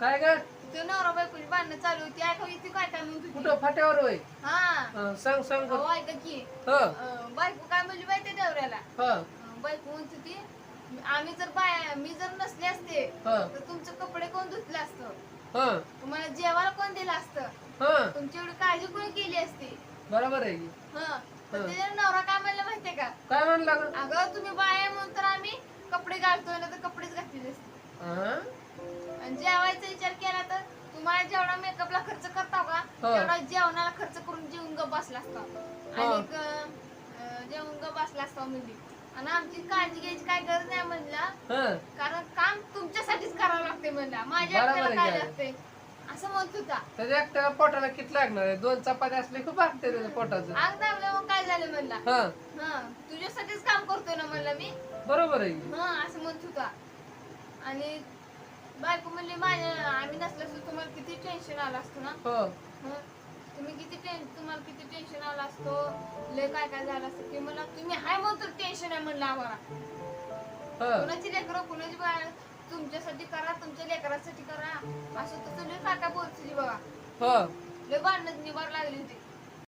काय ग? ते नवरा बायकोची भांडणं चालू होती. ऐका इथे काय काय म्हणत होती कुठं? फाट्यावर होय? हा. हं, सांग सांग अहो ऐका की. ह. अं, बायको काय म्हणली माहिती नवऱ्याला ह. अं, बायको म्हणत होती आम्ही जर बाय मी जर नसले असते ह. तर तुमचे कपडे कोण धुतले असतं? ह. तुम्हाला जेवायला कोण दिलं असतं? ह. तुमची एवढी काळजी कोणी केली असती? बरोबर आहे. की. हं. तर हं. त्याच्या नवरा काय म्हणलं माहितीये का? काय म्हणला ग? अगं तुम्ही बाय म्हणून तर आम्ही कपडे घालतोय ना तर कपडेच घातलेले असते हं? आणि जेवायचा विचार केला तर तुम्हाला जेवढा मेकअपला खर्च करता का तेवढा जेवणाला खर्च करून जेवून ग बसला असता. आणि ग- अं, जेवून ग बसला असता म्हणजे आणि आमची काळजी घ्यायची काय गरज नाही म्हणला. हं. कारण काम तुमच्यासाठीच करावं लागते म्हणला. माझ्या बरोबर एकट्याला आहे काय की. लागते असं म्हणत होता. त्याच्या एकट्याला पोटाला किती लागणार आहे? दोन चपात्या असले खूप लागते पोटाचं. आग दाबलं मग काय झालं म्हणला? हा. हा तुझ्यासाठीच काम करतोय ना म्हणला मी? बरोबर आहे की. हा असं म्हणत होता. आणि बायको म्हणली माझ्या आम्ही नसलं तर तुम्हाला किती टेन्शन आलं असतं ना? हो. हं? तुम्ही किती टेन तुम्हाला किती टेन्शन आलं असतो? लय काय काय झालं असतं? ते मला तुम्ही हाय म्हणतो टेन्शन आहे म्हणलं आम्हाला. ह. कुणाची लेकरं कुणाची बाळ? तुमच्यासाठी करा तुमच्या लेकरासाठी करा. असं तसं लय काय काय बोलत बघा हो. लय भांडण निभार लागली होती.